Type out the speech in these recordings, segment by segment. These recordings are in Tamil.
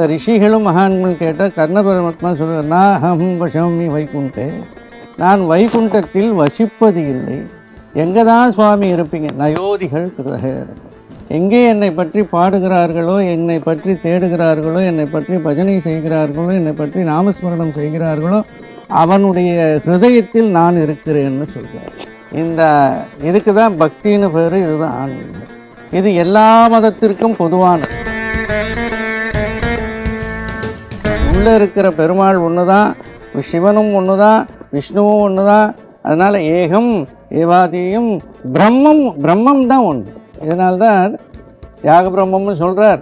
மற்ற ரிஷிகளும் மகான்களும் கேட்டால் கர்ண பரமாத்மா சொல்கிறார் நான் அகம் வசமி வைகுண்டே. நான் வைகுண்டத்தில் வசிப்பது இல்லை. எங்கே தான் சுவாமி இருப்பீங்க? நயோதிகள் கிரக. எங்கே என்னை பற்றி பாடுகிறார்களோ என்னை பற்றி தேடுகிறார்களோ என்னை பற்றி பஜனை செய்கிறார்களோ என்னை பற்றி நாமஸ்மரணம் செய்கிறார்களோ அவனுடைய ஹிருதயத்தில் நான் இருக்கிறேன்னு சொல்கிறார் இந்த இதுக்கு தான் பக்தின்னு பேர் இதுதான் ஆன்மீகம். இது எல்லா மதத்திற்கும் பொதுவானது. உள்ளே இருக்கிற பெருமாள் ஒன்று தான் சிவனும் ஒன்று தான் விஷ்ணுவும் ஒன்று தான் அதனால் ஏகம் ஏவாதியும் பிரம்மம் பிரம்மம் தான் ஒன்று. இதனால்தான் யாக பிரம்மம்னு சொல்கிறார்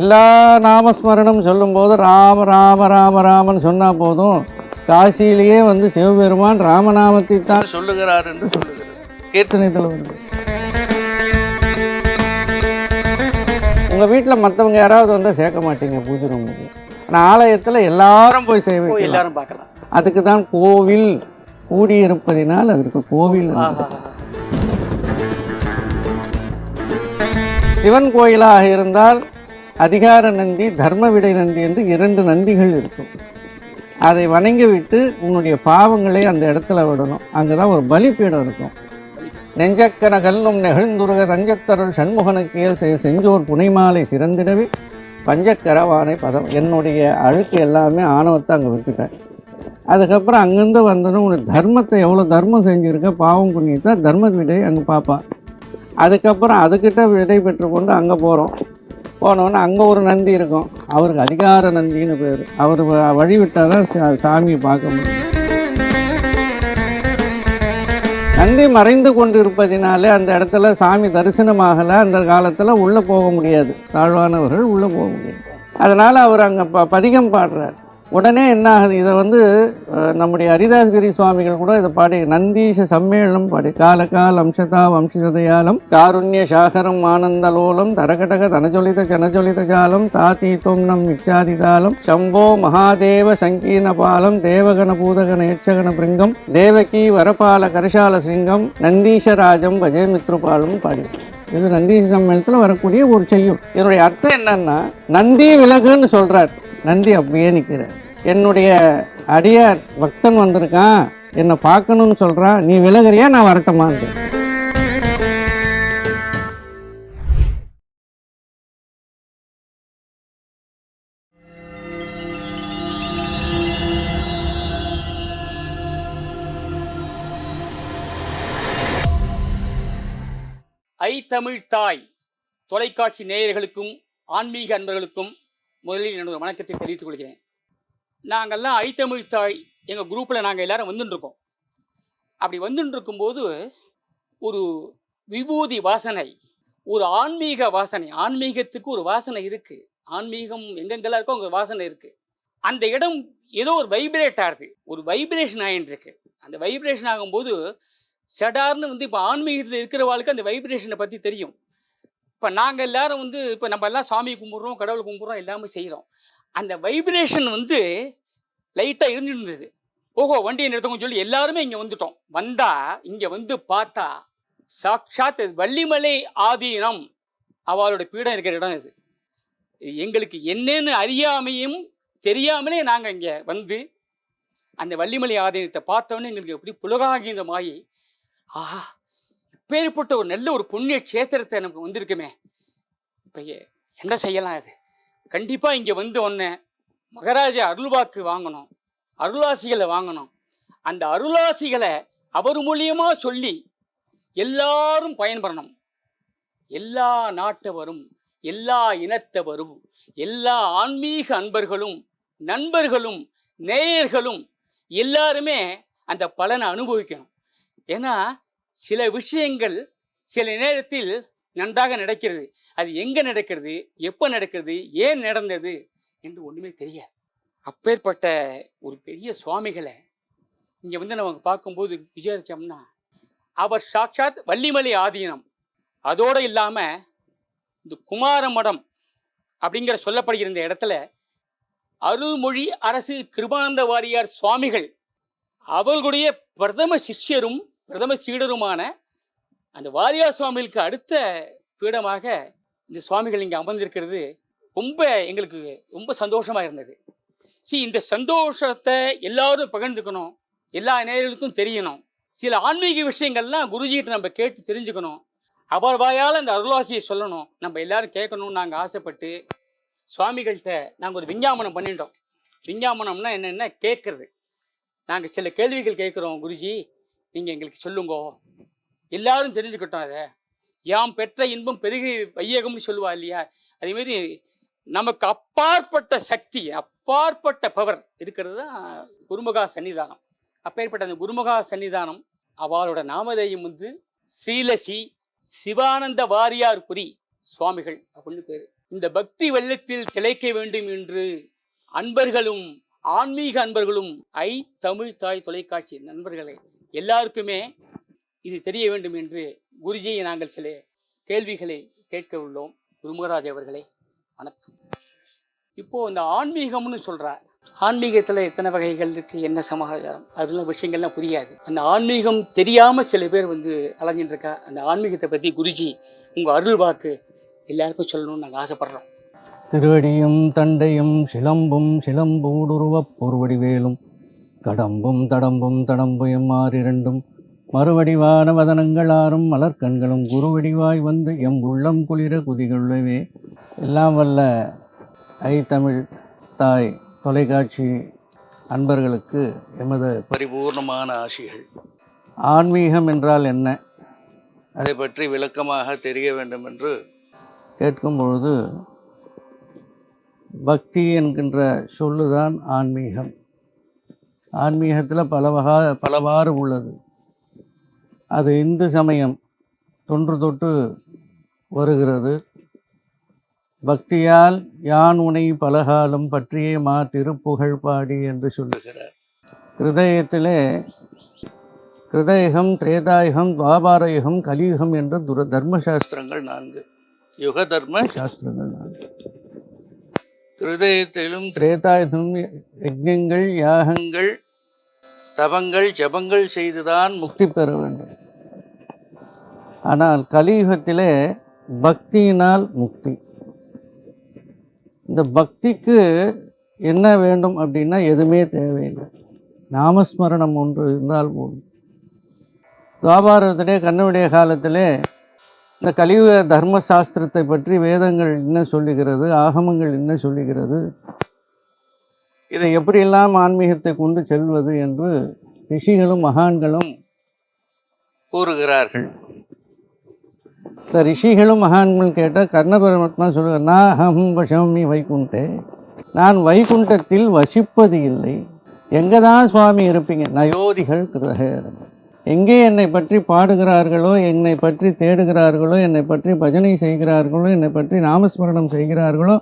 எல்லா நாமஸ்மரணம் சொல்லும்போது ராம ராம ராம ராமன் சொன்னால் போதும். காசியிலேயே வந்து சிவபெருமான் ராமநாமத்தை தான் சொல்லுகிறார் என்று சொல்லுகிறார். கீர்த்தனைத்தில் வந்து உங்கள் வீட்டில் மற்றவங்க யாராவது வந்தால் சேர்க்க மாட்டீங்க பூஜை ரூமுக்கு? ஆனால் ஆலயத்தில் எல்லாரும் போய் சேவை எல்லாரும் பார்க்கலாம். அதுக்கு தான் கோவில் கூடியிருப்பதினால் அதற்கு கோவில் சிவன் கோயிலாக இருந்தால் அதிகார நந்தி தர்ம விடை நந்தி என்று இரண்டு நந்திகள் இருக்கும். அதை வணங்கிவிட்டு உன்னுடைய பாவங்களை அந்த இடத்துல விடணும். அங்கே தான் ஒரு பலிப்பீடம் இருக்கும். நெஞ்சக்கன கல்லும் நெகிழ்ந்துருக தஞ்சத்தருள் சண்முகனுக்கியல் செய் செஞ்சோர் புனைமாலை சிறந்திடவே. பஞ்சக்கரவானை பதம். என்னுடைய அழுக்கு எல்லாமே ஆணவத்தை அங்கே விட்டுட்டேன். அதுக்கப்புறம் அங்கேருந்து வந்தோன்னு உனக்கு தர்மத்தை எவ்வளோ தர்மம் செஞ்சுருக்க? பாவம் புண்ணியத்தை தர்ம விடை அங்கே பார்ப்பான் அதுக்கப்புறம் அதுக்கிட்ட விடை பெற்றுக்கொண்டு அங்கே போகிறோம் போனோன்னே அங்கே ஒரு நந்தி இருக்கும். அவருக்கு அதிகார நந்தின்னு பேர். அவர் வ- வழி விட்டால் தான் சா- சாமியை பார்க்க முடியும். நந்தி மறைந்து கொண்டு இருப்பதினாலே அந்த இடத்துல சாமி தரிசனமாகலை. அந்த காலத்தில் உள்ளே போக முடியாது. தாழ்வானவர்கள் உள்ளே போக முடியாது. அதனால் அவர் அங்கே ப பதிகம் பாடுறார். உடனே என்ன ஆகுது? இதை வந்து நம்முடைய ஹரிதாஸ்கிரி சுவாமிகள் கூட இதை பாடி நந்தீஷ சம்மேளனம் பாடி கால அம்சதா வம்சதயாலம் காருண்ய சாகரம் ஆனந்தலோலம் தரகடக தனஜொலித ஜனஜொலித ஜாலம் தாத்தீத்தோம் நம் இச்சாதிதாலம் சம்போ மகாதேவ சங்கீன பாலம் தேவகண பூதகண யட்சகண பிருங்கம் தேவகி வரபால கரிசால சிங்கம் நந்தீஷராஜம் பஜே மித்ருபாலம் பாடி. இது நந்தீஷ சம்மேளனத்தில் வரக்கூடிய ஒரு செய்யும் இதனுடைய அர்த்தம் என்னன்னா நந்தி விலகுன்னு சொல்றார். நந்தி அப்படியே நிற்கிறார் என்னுடைய அடியார் பக்தன் வந்திருக்கான். என்னை பார்க்கணும்னு சொல்கிறான் நீ விலகுறியா? நான் வரட்டமா? ஐ தமிழ் தாய். தொலைக்காட்சி நேயர்களுக்கும் ஆன்மீக அன்பர்களுக்கும் முதலில் என்னோட வணக்கத்தை தெரிவித்துக் கொள்கிறேன். நாங்கள்லாம் ஐ தாய். எங்கள் குரூப்பில் நாங்கள் எல்லாரும் வந்துட்டுருக்கோம் அப்படி வந்துட்டுருக்கும்போது ஒரு விபூதி வாசனை ஒரு ஆன்மீக வாசனை ஆன்மீகத்துக்கு ஒரு வாசனை இருக்குது ஆன்மீகம் எங்கெங்கெல்லாம் இருக்கோ அங்கே ஒரு வாசனை இருக்குது அந்த இடம் ஏதோ ஒரு வைப்ரேட் ஆகுது. ஒரு வைப்ரேஷன் ஆகிட்டு அந்த வைப்ரேஷன் ஆகும்போது சடார்னு வந்து இப்போ ஆன்மீகத்தில் இருக்கிறவாளுக்கு அந்த வைப்ரேஷனை பற்றி தெரியும். இப்போ நாங்கள் எல்லாரும் வந்து இப்போ நம்ம எல்லாம் சாமி கும்பிட்றோம் கடவுள் கும்பிட்றோம் எல்லாமே செய்கிறோம் அந்த வைப்ரேஷன் வந்து லைட்டாக இருந்துருந்தது. ஓஹோ வண்டியை நிறுத்தவும் சொல்லி எல்லாருமே இங்கே வந்துட்டோம். வந்தால் இங்கே வந்து பார்த்தா சாக்ஷாத் வள்ளிமலை ஆதீனம். அவளோட பீடம் இருக்கிற இடம் இது. எங்களுக்கு என்னன்னு அறியாமையும் தெரியாமலே நாங்கள் இங்கே வந்து அந்த வள்ளிமலை ஆதீனத்தை பார்த்தோன்னே எங்களுக்கு எப்படி புலகாகிதமாகி ஆஹா இப்பேற்பட்ட ஒரு நல்ல ஒரு புண்ணிய க்ஷேத்திரத்தை நமக்கு வந்திருக்குமே. இப்போ என்ன செய்யலாம் அது? கண்டிப்பாக இங்கே வந்து ஒன்று மகாராஜா அருள்வாக்கு வாங்கணும். அருளாசிகளை வாங்கணும். அந்த அருளாசிகளை அவர் மூலியமாக சொல்லி எல்லாரும் பயன்பெறணும் எல்லா நாட்டவரும் எல்லா இனத்தவரும் எல்லா ஆன்மீக அன்பர்களும் நண்பர்களும் நேயர்களும் எல்லாருமே அந்த பலனை அனுபவிக்கணும். ஏன்னா சில விஷயங்கள் சில நேரத்தில் நன்றாக நடக்கிறது. அது எங்கே நடக்கிறது? எப்போ நடக்கிறது? ஏன் நடந்தது? என்று ஒன்றுமே தெரியாது. அப்பேற்பட்ட ஒரு பெரிய சுவாமிகளை இங்கே வந்து நம்ம பார்க்கும்போது விசாரிச்சோம்னா அவர் சாட்சாத் வள்ளிமலை ஆதீனம். அதோடு இல்லாமல் இந்த குமார மடம் அப்படிங்கிற சொல்லப்படுகிற இந்த இடத்துல அருள்மொழி அரசு கிருபானந்த வாரியார் சுவாமிகள் அவர்களுடைய பிரதம சிஷ்யரும் பிரதம சீடருமான அந்த வாரியார் சுவாமிகளுக்கு அடுத்த பீடமாக இந்த சுவாமிகள் இங்கே அமர்ந்திருக்கிறது ரொம்ப எங்களுக்கு ரொம்ப சந்தோஷமாக இருந்தது. சி இந்த சந்தோஷத்தை எல்லாரும் பகிர்ந்துக்கணும். எல்லா நேர்களுக்கும் தெரியணும். சில ஆன்மீக விஷயங்கள்லாம் குருஜிகிட்ட நம்ம கேட்டு தெரிஞ்சுக்கணும். அவர் வாயால் அந்த அருளாசியை சொல்லணும். நம்ம எல்லாரும் கேட்கணும்னு நாங்கள் ஆசைப்பட்டு சுவாமிகள்கிட்ட நாங்கள் ஒரு விஞ்ஞாபனம் பண்ணிட்டோம். விஞ்ஞாபனம்னா என்னென்ன கேட்குறது. நாங்கள் சில கேள்விகள் கேட்குறோம் குருஜி. நீங்கள் எங்களுக்கு சொல்லுங்கோ. எல்லாரும் தெரிஞ்சுக்கிட்டோம் அதை. யாம் பெற்ற இன்பம் பெருகி வையகம்னு சொல்லுவா இல்லையா? அதேமாரி நமக்கு அப்பாற்பட்ட சக்தி அப்பாற்பட்ட பவர் இருக்கிறது தான் குருமுகா சன்னிதானம். அப்பேற்பட்ட அந்த குருமுகா சன்னிதானம் அவளோட நாமதேயம் வந்து ஸ்ரீலசி சிவானந்த வாரியார் புரி சுவாமிகள் அப்படின்னு பேர். இந்த பக்தி வெள்ளத்தில் திளைக்க வேண்டும் என்று அன்பர்களும் ஆன்மீக அன்பர்களும் ஐ தமிழ் தாய் தொலைக்காட்சி நண்பர்களே எல்லாருக்குமே இது தெரிய வேண்டும் என்று குருஜியை நாங்கள் சில கேள்விகளை கேட்க உள்ளோம். குருமுகராஜ் அவர்களே வணக்கம். இப்போ இந்த ஆன்மீகம்னு சொல்றார். ஆன்மீகத்தில் எத்தனை வகைகள் இருக்குது என்ன சமாச்சாரம்? அதெல்லாம் விஷயங்கள்லாம் புரியாது. அந்த ஆன்மீகம் தெரியாமல் சில பேர் வந்து அலைஞ்சிட்டுருக்கா அந்த ஆன்மீகத்தை பற்றி குருஜி உங்கள் அருள் வாக்கு எல்லாருக்கும் சொல்லணும்னு நாங்கள் ஆசைப்படுறோம். திருவடியும் தண்டையும் சிலம்பும் சிலம்பூடுருவப் பொருவடிவேலும் கடம்பும் தடம்பும் தடம்புயம் ஆறிரண்டும் மறுவடிவான வதனங்கள் ஆறும் மலர்கண்களும் குருவடிவாய் வந்து எம் உள்ளம் குளிர குதிகொள்ளவே எல்லாம் வல்ல ஐ தமிழ் தாய் தொலைக்காட்சி அன்பர்களுக்கு எமது பரிபூர்ணமான ஆசிகள். ஆன்மீகம் என்றால் என்ன? அதை பற்றி விளக்கமாக தெரிய வேண்டும் என்று கேட்கும் பொழுது பக்தி என்கின்ற சொல்லுதான் ஆன்மீகம். ஆன்மீகத்தில் பலவகா பலவாறு உள்ளது. அது இந்து சமயம் தொன்று தொட்டு வருகிறது. பக்தியால் யான் உனை பலகாலம் பற்றியே மா திருப்புகழ் பாடி என்று சொல்லுகிறார். கிருதயத்திலே கிருதயுகம் திரேதாயுகம் துவாபாரயுகம் கலியுகம் என்ற துர தர்மசாஸ்திரங்கள் நான்கு. யுக தர்ம சாஸ்திரங்கள் நான்கு. ஹிருதயத்திலும் திரேதாயுதம் யஜ்ஞங்கள் யாகங்கள் தவங்கள் ஜபங்கள் செய்துதான் முக்தி பெற வேண்டும். ஆனால் கலியுகத்திலே பக்தியினால் முக்தி. இந்த பக்திக்கு என்ன வேண்டும் அப்படின்னா எதுவுமே தேவையில்லை. நாமஸ்மரணம் ஒன்று இருந்தால் போதும். துவாபாரத்திலே கண்ணனுடைய காலத்திலே இந்த கலியுக தர்ம சாஸ்திரத்தை பற்றி வேதங்கள் என்ன சொல்லுகிறது ஆகமங்கள் என்ன சொல்லுகிறது இதை எப்படியெல்லாம் ஆன்மீகத்தை கொண்டு செல்வது என்று ரிஷிகளும் மகான்களும் கூறுகிறார்கள். இந்த ரிஷிகளும் மகான்களும் கேட்டால் கர்ண பரமாத்மா சொல்லுவார் நான் அகம் வசமி வைகுண்டே நான் வைகுண்டத்தில் வசிப்பது இல்லை. எங்கே தான் சுவாமி இருப்பீங்க? நயோதிகள் கிரகரம் எங்கே என்னை பற்றி பாடுகிறார்களோ என்னை பற்றி தேடுகிறார்களோ என்னை பற்றி பஜனை செய்கிறார்களோ என்னை பற்றி நாமஸ்மரணம் செய்கிறார்களோ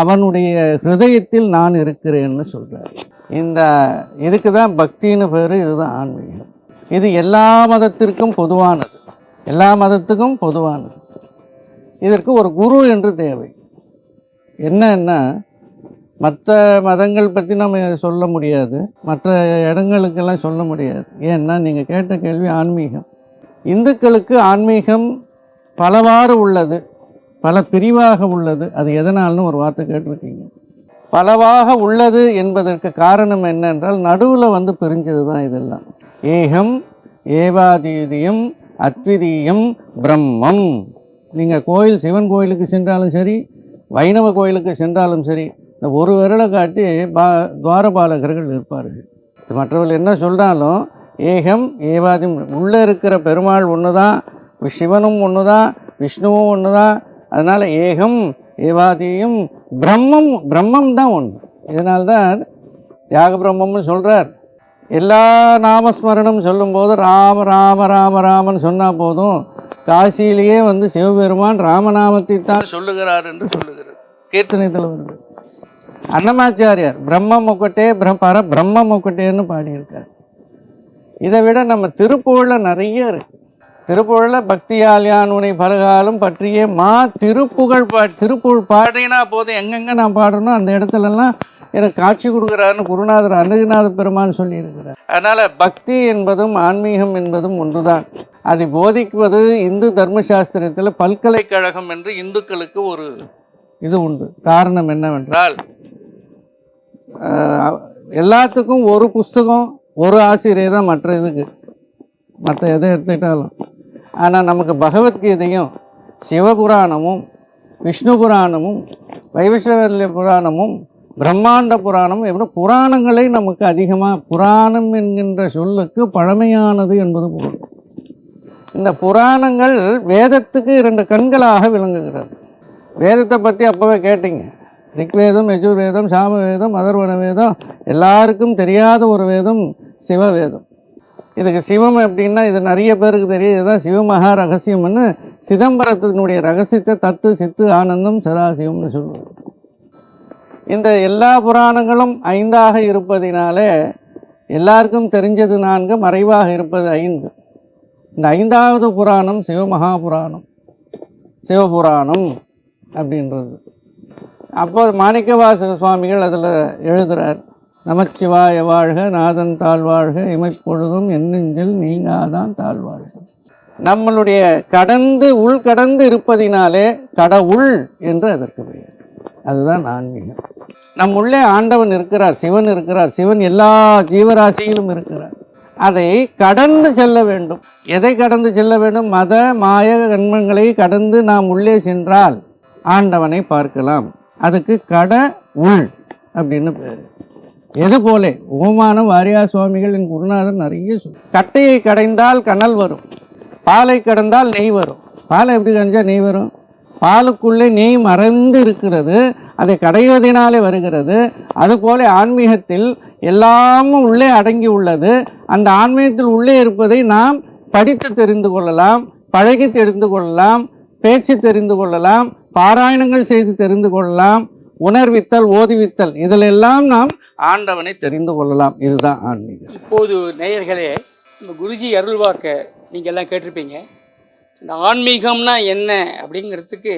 அவனுடைய ஹிருதயத்தில் நான் இருக்கிறேன்னு சொல்கிறார் இந்த இதுக்கு தான் பக்தின்னு பேர் இதுதான் ஆன்மீகம். இது எல்லா மதத்திற்கும் பொதுவானது. எல்லா மதத்துக்கும் பொதுவானது. இதற்கு ஒரு குரு என்று தேவை. என்னன்னா மற்ற மதங்கள் பற்றி நம்ம சொல்ல முடியாது. மற்ற இடங்களுக்கெல்லாம் சொல்ல முடியாது. ஏன்னா நீங்கள் கேட்ட கேள்வி ஆன்மீகம். இந்துக்களுக்கு ஆன்மீகம் பலவாறு உள்ளது. பல பிரிவாக உள்ளது. அது எதனால்னு ஒரு வார்த்தை கேட்டிருக்கீங்க. பலவாக உள்ளது என்பதற்கு காரணம் என்னென்றால் நடுவில் வந்து பிரிஞ்சது தான் இதெல்லாம். ஏகம் ஏவாதீதியம் அத்விதீயம் பிரம்மம். நீங்கள் கோயில் சிவன் கோயிலுக்கு சென்றாலும் சரி வைணவ கோயிலுக்கு சென்றாலும் சரி இந்த ஒரு விரலை காட்டி பா துவாரபாலகர்கள் இருப்பார்கள் மற்றவர்கள் என்ன சொல்கிறாலும் ஏகம் ஏவாதி உள்ளே இருக்கிற பெருமாள் ஒன்று தான் சிவனும் ஒன்று தான் விஷ்ணுவும் ஒன்று தான் அதனால் ஏகம் ஏவாதியும் பிரம்மம் பிரம்மம் தான் ஒன்று இதனால்தான் தியாக பிரம்மம்னு சொல்கிறார் எல்லா நாமஸ்மரணம் சொல்லும்போது ராம ராம ராம ராமன் சொன்னால் போதும் காசியிலேயே வந்து சிவபெருமான் ராமநாமத்தை தான் சொல்லுகிறார் என்று சொல்லுகிறது. கீர்த்தனை தலைவர்கள். அன்னமாச்சாரியார் பிரம்மம் ஒக்கட்டே பிர பர பிரம்மம் ஒக்கட்டேன்னு பாடியிருக்கார். இதை விட நம்ம திருப்புகழில் நிறைய இருக்கு. திருப்புகழில் பக்தியால் யான் உனை பலகாலும் பற்றியே மா திருப்புகழ் பா திருப்புகழ் பாடினா போதும். எங்கெங்கே நான் பாடணும் அந்த இடத்துலலாம் எனக்கு காட்சி கொடுக்குறாருன்னு குருநாதர் அனுகுநாத பெருமான் சொல்லியிருக்கிறார். அதனால் பக்தி என்பதும் ஆன்மீகம் என்பதும் ஒன்றுதான். அதை போதிக்குவது இந்து தர்மசாஸ்திரத்தில் பல்கலைக்கழகம் என்று இந்துக்களுக்கு ஒரு இது உண்டு. காரணம் என்னவென்றால் எல்லாத்துக்கும் ஒரு புஸ்தகம் ஒரு ஆசிரியர் தான் மற்ற இதுக்கு. மற்ற எதை எடுத்துக்கிட்டாலும். ஆனால் நமக்கு பகவத்கீதையும் சிவபுராணமும் விஷ்ணு புராணமும் வைவஸ்வல்ய புராணமும் பிரம்மாண்ட புராணமும் எப்படி புராணங்களை நமக்கு அதிகமாக புராணம் என்கின்ற சொல்லுக்கு பழமையானது என்பது பொருள் இந்த புராணங்கள் வேதத்துக்கு இரண்டு கண்களாக விளங்குகிறது. வேதத்தை பற்றி அப்போவே கேட்டீங்க. ரிக்வேதம் யஜுர்வேதம் சாமவேதம் அதர்வண வேதம் எல்லாருக்கும் தெரியாத ஒரு வேதம் சிவவேதம். இதுக்கு சிவம் அப்படின்னா இது நிறைய பேருக்கு தெரியும். இதுதான் சிவமகா ரகசியம்னு சிதம்பரத்தினுடைய ரகசியத்தை தத்து சித்து ஆனந்தம் சதாசிவம்னு சொல்லுவோம் இந்த எல்லா புராணங்களும் ஐந்தாக இருப்பதினாலே எல்லாருக்கும் தெரிஞ்சது நான்கு மறைவாக இருப்பது ஐந்து. இந்த ஐந்தாவது புராணம் சிவமகா புராணம் சிவபுராணம் அப்படின்றது. அப்போ மாணிக்கவாசக சுவாமிகள் அதில் எழுதுகிறார் நமச்சிவாய வாழ்க நாதன் தாழ்வாழ்க இமைப்பொழுதும் எண்ணெஞ்சில் நீங்காதான் தாழ்வாழ்க நம்மளுடைய கடந்து உள் கடந்து இருப்பதினாலே கடவுள் என்று அதற்கு பெயர். அதுதான் ஆன்மீகம். நம் உள்ளே ஆண்டவன் இருக்கிறார் சிவன் இருக்கிறார் சிவன் எல்லா ஜீவராசியிலும் இருக்கிறார். அதை கடந்து செல்ல வேண்டும். எதை கடந்து செல்ல வேண்டும்? மத மாய கண்மங்களை கடந்து நாம் உள்ளே சென்றால் ஆண்டவனை பார்க்கலாம். அதுக்கு கட உள் அப்படின்னு பேர். எது போல ஓமானம் வாரியா சுவாமிகள் என் குருநாதர் நிறைய சொல் கட்டையை கடைந்தால் கனல் வரும் பாலை கடந்தால் நெய் வரும். பாலை எப்படி கடைஞ்சால் நெய் வரும்? பாலுக்குள்ளே நெய் மறைந்து இருக்கிறது அதை கடைவதனாலே வருகிறது. அதுபோல ஆன்மீகத்தில் எல்லாமும் உள்ளே அடங்கி உள்ளது. அந்த ஆன்மீகத்தில் உள்ளே இருப்பதை நாம் படித்து தெரிந்து கொள்ளலாம் பழகி தெரிந்து கொள்ளலாம் பேச்சு தெரிந்து கொள்ளலாம் பாராயணங்கள் செய்து தெரிந்து கொள்ளலாம். உணர்வித்தல் ஓதுவித்தல் இதிலெல்லாம் நாம் ஆண்டவனை தெரிந்து கொள்ளலாம். இதுதான் ஆன்மீகம். இப்போது நேயர்களே நம்ம குருஜி அருள்வாக்க நீங்கள் எல்லாம் கேட்டிருப்பீங்க. இந்த ஆன்மீகம்னா என்ன அப்படிங்கிறதுக்கு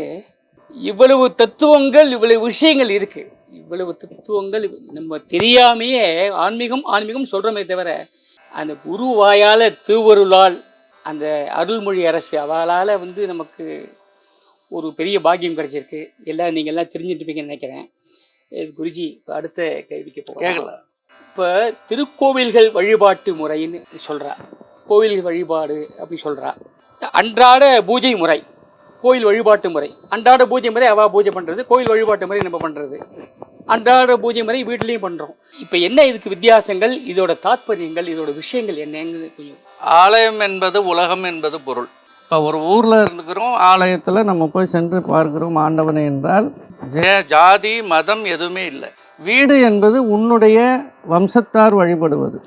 இவ்வளவு தத்துவங்கள் இவ்வளவு விஷயங்கள் இருக்குது இவ்வளவு தத்துவங்கள் நம்ம தெரியாமையே ஆன்மீகம் ஆன்மீகம் சொல்கிறோமே தவிர அந்த குரு வாயால் திருவருளால் அந்த அருள்மொழி அரசு அவளால் வந்து நமக்கு ஒரு பெரிய பாக்கியம் கிடைச்சிருக்கு. எல்லாம் நீங்கள் எல்லாம் தெரிஞ்சுட்டுப்பீங்கன்னு நினைக்கிறேன் குருஜி இப்போ அடுத்த கேள்விக்கு போகலாம். இப்போ திருக்கோவில்கள் வழிபாட்டு முறைன்னு சொல்கிறா கோவில் வழிபாடு அப்படி சொல்கிறா அன்றாட பூஜை முறை கோயில் வழிபாட்டு முறை. அன்றாட பூஜை முறை அவ பூஜை பண்ணுறது கோயில் வழிபாட்டு முறை நம்ம பண்ணுறது அன்றாட பூஜை முறை வீட்லேயும் பண்ணுறோம் இப்போ என்ன இதுக்கு வித்தியாசங்கள்? இதோட தாத்பரியங்கள் இதோட விஷயங்கள் என்னன்னு கொஞ்சம் ஆலயம் என்பது உலகம் என்பது பொருள். இப்போ ஒரு ஊரில் இருந்துக்கிறோம் ஆலயத்தில் நம்ம போய் சென்று பார்க்கிறோம் ஆண்டவனை என்றால் ஜெய ஜாதி மதம் எதுவுமே இல்லை. வீடு என்பது உன்னுடைய வம்சத்தார் வழிபடுவது.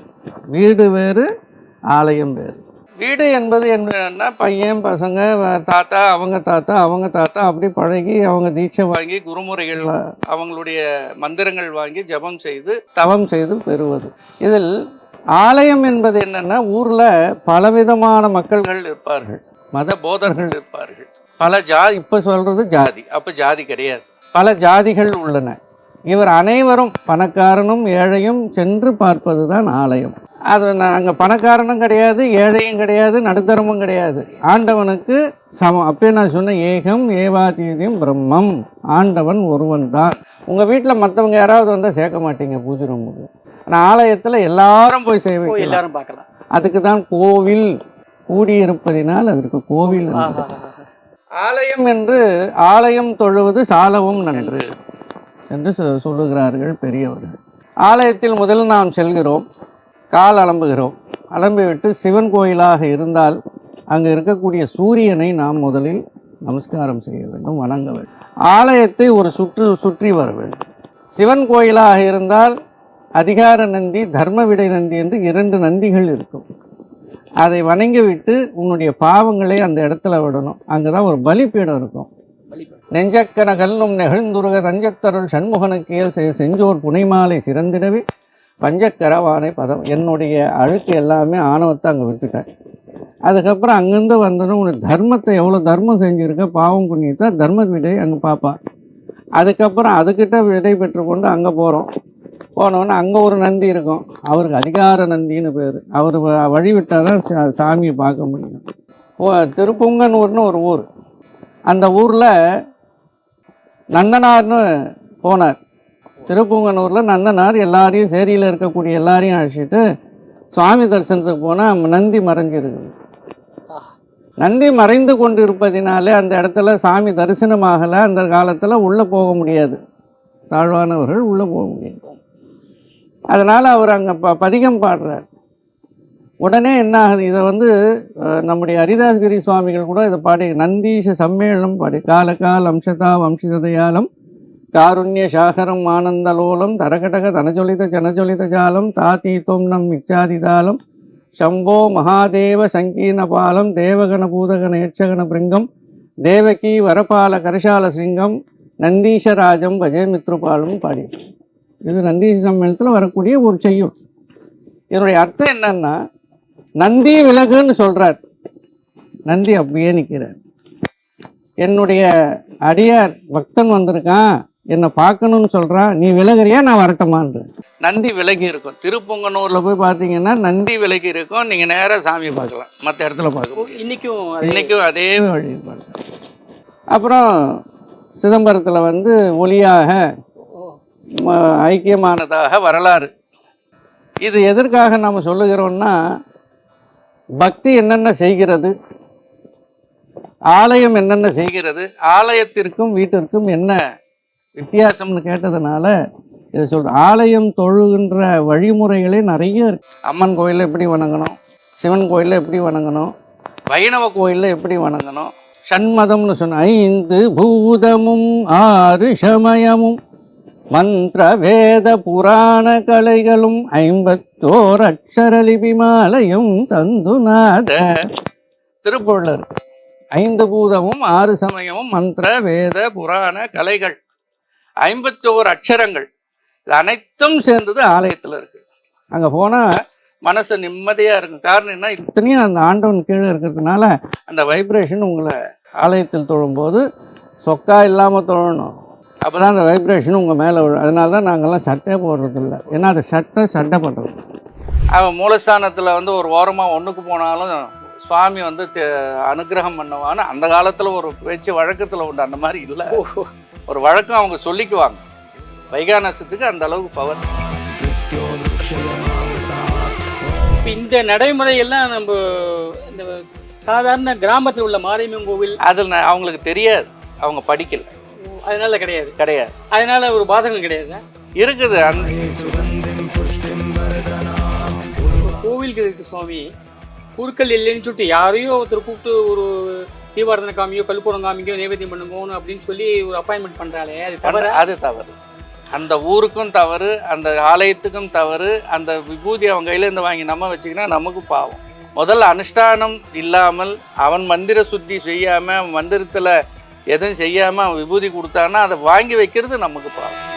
வீடு வேறு ஆலயம் வேறு. வீடு என்பது என்னன்னா பையன் பசங்க வ- தாத்தா அவங்க தாத்தா அவங்க தாத்தா அப்படி பழகி அவங்க தீட்சை வாங்கி குருமுறைகள் அவங்களுடைய மந்திரங்கள் வாங்கி ஜெபம் செய்து தவம் செய்து பெறுவது. இதில் ஆலயம் என்பது என்னென்னா ஊரில் பலவிதமான மக்கள்கள் இருப்பார்கள். மத போதர்கள் இருப்பார்கள். பல ஜா இப்போ சொல்றது ஜாதி அப்போ ஜாதி கிடையாது. பல ஜாதிகள் உள்ளன. இவர் அனைவரும் பணக்காரனும் ஏழையும் சென்று பார்ப்பது தான் ஆலயம். அது அங்கே பணக்காரனும் கிடையாது ஏழையும் கிடையாது நடுத்தரமும் கிடையாது. ஆண்டவனுக்கு சமம். அப்பயே நான் சொன்ன ஏகம் ஏவாதீதியம் பிரம்மம். ஆண்டவன் ஒருவன் தான். உங்கள் வீட்டில் மற்றவங்க யாராவது வந்தால் சேர்க்க மாட்டீங்க பூஜை ரூமுக்கு. ஆனால் ஆலயத்தில் எல்லாரும் போய் போய் எல்லாரும் பார்க்கலாம். அதுக்கு தான் கோவில். கூடியிருப்பதினால் அதற்கு கோவில் ஆலயம் என்று ஆலயம் தொழுவது சாலவும் நன்று என்று சொல்லுகிறார்கள் பெரியவர்கள். ஆலயத்தில் முதல் நாம் செல்கிறோம் கால் அலம்புகிறோம். அலம்பிவிட்டு சிவன் கோயிலாக இருந்தால் அங்கு இருக்கக்கூடிய சூரியனை நாம் முதலில் நமஸ்காரம் செய்ய வேண்டும் வணங்க வேண்டும். ஆலயத்தை ஒரு சுற்று சுற்றி வர வேண்டும். சிவன் கோயிலாக இருந்தால் அதிகார நந்தி தர்ம விடை நந்தி என்று இரண்டு நந்திகள் இருக்கும். அதை வணங்கிவிட்டு உன்னுடைய பாவங்களை அந்த இடத்துல விடணும். அங்கே தான் ஒரு பலிப்பீடம் இருக்கும். நெஞ்சக்கன கல்லும் நெகிழ்ந்துருக தஞ்சத்தருள் சண்முகனுக்கியல் செய் செஞ்சோர் புனைமாலை சிறந்திடவே பஞ்சக்கரவானை பதம். என்னுடைய அழுக்கு எல்லாமே ஆணவத்தை அங்கே விட்டுட்டேன். அதுக்கப்புறம் அங்கேருந்து வந்ததும் உனக்கு தர்மத்தை எவ்வளோ தர்மம் செஞ்சுருக்க? பாவம் புண்ணியத்தை தர்ம விடை அங்கே பார்ப்பா அதுக்கப்புறம் அதுக்கிட்ட விடை பெற்றுக்கொண்டு அங்கே போகிறோம் போனோன்னே அங்கே ஒரு நந்தி இருக்கும். அவருக்கு அதிகார நந்தின்னு பேர். அவர் வ- வழி விட்டால் தான் சா- சாமியை பார்க்க முடியும். ஓ திருப்புங்கனூர்னு ஒரு ஊர். அந்த ஊரில் நந்தனார்னு போனார். திருப்புங்கனூரில் நந்தனார் எல்லாரையும் சேரியில் இருக்கக்கூடிய எல்லாரையும் அழைச்சிட்டு சுவாமி தரிசனத்துக்கு போனால் நந்தி மறைஞ்சிருக்குது. நந்தி மறைந்து கொண்டு இருப்பதினாலே அந்த இடத்துல சாமி தரிசனமாகலை. அந்த காலத்தில் உள்ளே போக முடியாது. தாழ்வானவர்கள் உள்ளே போக முடியாது. அதனால் அவர் அங்கே ப பதிகம் பாடுறார். உடனே என்ன ஆகுது? இதை வந்து நம்முடைய ஹரிதாஸ்கிரி சுவாமிகள் கூட இதை பாடி நந்தீஷ சம்மேளனம் பாடி கால அம்சதா வம்சிதயாலம் காருண்ய சாகரம் ஆனந்தலோலம் தரகடக தனஜொலித ஜனஜொலித ஜாலம் தாத்தீத்தோம் நம் இச்சாதிதாலம் சம்போ மகாதேவ சங்கீர்ணபாலம் தேவகண பூதகண யட்சகண பிருங்கம் தேவகி வரபால கரிசால சிங்கம் நந்தீஷராஜம் பஜே மித்ருபாலும் பாடி. இது நந்தீஷ சம்மேளனத்தில் வரக்கூடிய ஒரு செய்யும். இதனுடைய அர்த்தம் என்னன்னா நந்தி விலகுன்னு சொல்றார். நந்தி அப்படியே நிற்கிறார் என்னுடைய அடியார் பக்தன் வந்திருக்கான் என்னை பார்க்கணும்னு சொல்றான் நீ விலகுறியா நான் வரட்டுமான்ற. நந்தி விலகி இருக்கும். திருப்பொங்கனூர்ல போய் பார்த்தீங்கன்னா நந்தி விலகி இருக்கும். நீங்க நேரா சாமியை பார்க்கலாம். மற்ற இடத்துல பார்க்க முடியாது. இன்னைக்கும் அதே- வழி பார்க்கலாம். அப்புறம் சிதம்பரத்தில் வந்து ஒளியாக ஐக்கியமானதாக வரலாறு. இது எதற்காக நாம் சொல்லுகிறோம்னா பக்தி என்னென்ன செய்கிறது ஆலயம் என்னென்ன செய்கிறது ஆலயத்திற்கும் வீட்டிற்கும் என்ன வித்தியாசம்னு கேட்டதுனால இதை சொல்கிறேன் ஆலயம் தொழுகின்ற வழிமுறைகளே நிறைய இருக்கு. அம்மன் கோயிலில் எப்படி வணங்கணும் சிவன் கோயிலில் எப்படி வணங்கணும் வைணவ கோயிலில் எப்படி வணங்கணும் சண்மதம்னு சொன்ன ஐந்து பூதமும் ஆறு சமயமும் மந்திர வேத புராண கலைகளும் ஐம்பத்தோர் அக்ஷரலிபி மாலையும் தந்துநாத. திருப்புள்ளர் ஐந்து பூதமும் ஆறு சமயமும் மந்திர வேத புராண கலைகள். ஐம்பத்தோர் அக்ஷரங்கள். இது அனைத்தும் சேர்ந்தது ஆலயத்தில் இருக்கு. அங்கே போனால் மனசு நிம்மதியாக இருக்கும். காரணம் என்ன? இத்தனையும் அந்த ஆண்டவன் கீழே இருக்கிறதுனால அந்த வைப்ரேஷன் உங்களை ஆலயத்தில் தொழும்போது சொக்கா இல்லாமல் தொழணும். அப்போ தான் அந்த வைப்ரேஷன் உங்கள் மேலே விழும் அதனால தான் நாங்கள்லாம் சட்டை போடுறதில்ல. ஏன்னா அது சட்டை சட்டை பண்ணுறது அவன் மூலஸ்தானத்தில் வந்து ஒரு ஓரமாக ஒன்றுக்கு போனாலும் சுவாமி வந்து அனுக்கிரகம் பண்ணுவான்னு அந்த காலத்தில் ஒரு பேச்சு வழக்கத்தில் உண்டு. அந்த மாதிரி இல்லை. ஒரு வழக்கம் அவங்க சொல்லிக்குவாங்க. வைகானசத்துக்கு அந்த அளவுக்கு பவர் இப்ப இந்த நடைமுறையெல்லாம் நம்ம இந்த சாதாரண கிராமத்தில் உள்ள மாரியம்மன் கோவில் அதில் நான் அவங்களுக்கு தெரியாது. அவங்க படிக்கல. அதனால கிடையாது. கிடையாது. அதனால ஒரு பாதகம் கிடையாது இருக்குது. கோவில்கள் இருக்கு சுவாமி குருக்கள் இல்லைன்னு சொல்லிட்டு யாரையோ ஒருத்தர் கூப்பிட்டு ஒரு தீபாரதனை காமியோ கல்பூரம் காமிக்கோ நைவேத்தியம் பண்ணுங்கன்னு அப்படின்னு சொல்லி ஒரு அப்பாயின்மெண்ட் பண்றாளே அது தவிர அது தவறு. அந்த ஊருக்கும் தவறு அந்த ஆலயத்துக்கும் தவறு அந்த விபூதி அவன் கையிலேருந்து வாங்கி நம்ம வச்சுக்கினா நமக்கு பாவம். முதல்ல அனுஷ்டானம் இல்லாமல் அவன் மந்திர சுத்தி செய்யாமல் மந்திரத்தில் எதுவும் செய்யாமல் விபூதி கொடுத்தான்னா அதை வாங்கி வைக்கிறது நமக்கு பாவம்.